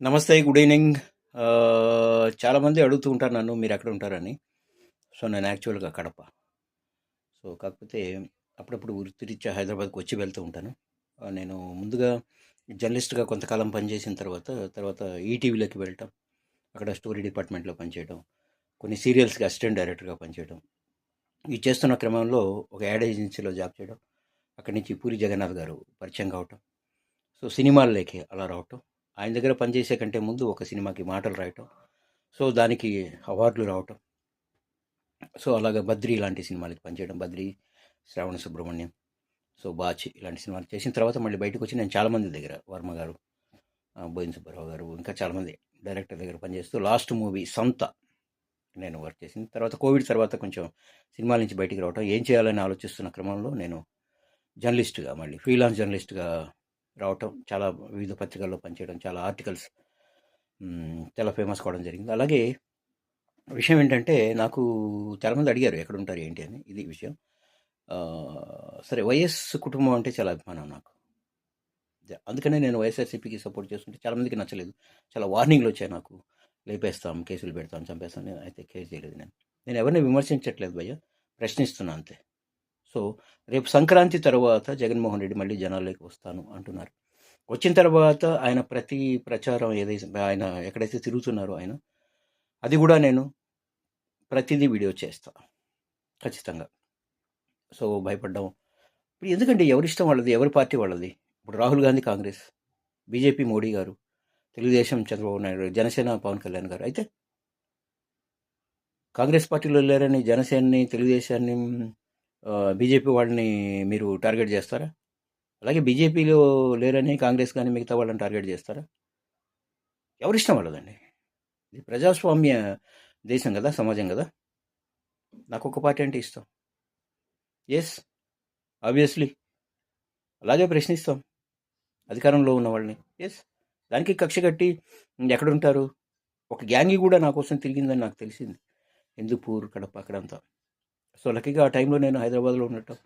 నమస్తే good evening చాలామంది అడుగుతూ ఉంటారు నన్ను మీరు ఎక్కడ ఉంటారని. సో, నేను యాక్చువల్‌గా కడప. సో, కాకపోతే అప్పుడప్పుడు వృత్తిరీత్యా హైదరాబాద్‌కి వచ్చి వెళ్తూ ఉంటాను. నేను ముందుగా జర్నలిస్ట్‌గా కొంతకాలం పనిచేసిన తర్వాత, తర్వాత ఈటీవీలోకి వెళ్ళటం, అక్కడ స్టోరీ డిపార్ట్మెంట్‌లో పనిచేయడం, కొన్ని సీరియల్స్‌కి అసిస్టెంట్ డైరెక్టర్‌గా పనిచేయడం. ఇది చేస్తున్న క్రమంలో ఒక యాడ్ ఏజెన్సీలో జాబ్ చేయడం. అక్కడి నుంచి పూరి జగన్నాథ్ గారు పరిచయం కావటం. సో, సినిమాల్లోకి అలా రావటం. ఆయన దగ్గర పనిచేసే కంటే ముందు ఒక సినిమాకి మాటలు రాయటం. సో, దానికి అవార్డులు రావటం. సో, అలాగా 'బద్రి' లాంటి సినిమాలకి పనిచేయడం. 'బద్రి', 'శ్రావణ సుబ్రహ్మణ్యం', సో 'బాచి' ఇలాంటి సినిమాలు చేసిన తర్వాత మళ్ళీ బయటకొచ్చి నేను చాలామంది దగ్గర వర్మ గారు, బోయిన్ బోయిన సుబ్బారావు గారు ఇంకా చాలామంది డైరెక్టర్ దగ్గర పనిచేస్తూ లాస్ట్ మూవీ 'సంత' నేను వర్క్ చేసింది. తర్వాత కోవిడ్ తర్వాత కొంచెం సినిమాల నుంచి బయటికి రావటం. ఏం చేయాలని ఆలోచిస్తున్న క్రమంలో నేను జర్నలిస్ట్‌గా మళ్ళీ ఫ్రీలాన్స్ జర్నలిస్ట్‌గా రావటం. చాలా వివిధ పత్రికల్లో పనిచేయడం. చాలా ఆర్టికల్స్ చాలా ఫేమస్ కావడం జరిగింది. అలాగే విషయం ఏంటంటే నాకు చాలామంది అడిగారు ఎక్కడ ఉంటారు ఏంటి అని. ఇది విషయం. సరే వైఎస్ కుటుంబం అంటే చాలా అభిమానం నాకు. అందుకనే నేను వైఎస్ఆర్‌సీపీకి సపోర్ట్ చేస్తుంటే చాలామందికి నచ్చలేదు. చాలా వార్నింగ్లు వచ్చాయి నాకు. లేపేస్తాం, కేసులు పెడతాం, చంపేస్తాం. నేను అయితే కేర్ చేయలేదు నేను. నేను ఎవరిని విమర్శించట్లేదు భయ్యా. ప్రశ్నిస్తున్నా అంతే. సో, రేపు సంక్రాంతి తర్వాత జగన్మోహన్ రెడ్డి మళ్ళీ జనాల్లోకి వస్తాను అంటున్నారు. వచ్చిన తర్వాత ఆయన ప్రతి ప్రచారం ఏదైతే ఆయన ఎక్కడైతే తిరుగుతున్నారో ఆయన, అది కూడా నేను ప్రతిదీ వీడియో చేస్తా. ఖచ్చితంగా. సో, భయపడ్డాం ఇప్పుడు ఎందుకంటే ఎవరిష్టం వాళ్ళది. ఎవరి పార్టీ వాళ్ళది. ఇప్పుడు రాహుల్ గాంధీ కాంగ్రెస్, బీజేపీ మోడీ గారు, తెలుగుదేశం చంద్రబాబు నాయుడు గారు, జనసేన పవన్ కళ్యాణ్ గారు. అయితే కాంగ్రెస్ పార్టీలో లేరని జనసేనని, తెలుగుదేశాన్ని బీజేపీ వాళ్ళని మీరు టార్గెట్ చేస్తారా? అలాగే బీజేపీలో లేరని కాంగ్రెస్ కానీ మిగతా వాళ్ళని టార్గెట్ చేస్తారా? ఎవరిష్టం వాళ్ళదండి. ఇది ప్రజాస్వామ్య దేశం కదా సమాజం కదా నాకు ఒక పార్టీ అంటే ఇష్టం. Yes obviously. అలాగే ప్రశ్నిస్తాం. అధికారంలో ఉన్న వాళ్ళని. ఎస్ దానికి కక్ష కట్టి ఎక్కడుంటారు? ఒక గ్యాంగి కూడా నా కోసం తిరిగిందని నాకు తెలిసింది. హిందూపూర్, కడప అక్కడంతా. సో, లక్కీగా ఆ టైంలో నేను హైదరాబాద్‌లో ఉండటం.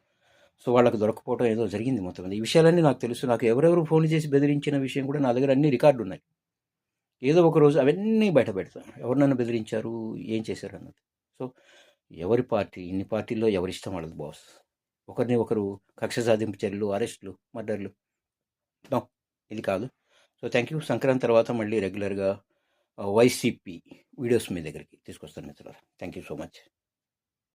సో, వాళ్ళకి దొరకపోవటం ఏదో జరిగింది మొత్తం ఈ విషయాలన్నీ నాకు తెలుసు. నాకు ఎవరెవరు ఫోన్లు చేసి బెదిరించిన విషయం కూడా నా దగ్గర అన్ని రికార్డు ఉన్నాయి ఏదో ఒక రోజు అవన్నీ బయట పెడతాను ఎవరు నన్ను బెదిరించారు? ఏం చేశారు అన్నది సో, ఎవరి పార్టీ ఇన్ని పార్టీల్లో ఎవరిష్టం వాళ్ళది బాస్. ఒకరిని ఒకరు కక్ష సాధింపు చర్యలు, అరెస్టులు, మర్డర్‌లు. నో. ఇది కాదు. So, thank you. సంక్రాంతి తర్వాత మళ్ళీ రెగ్యులర్‌గా వైసీపీ వీడియోస్ మీ దగ్గరికి తీసుకొస్తాను మిత్రులు థ్యాంక్ యూ సో మచ్.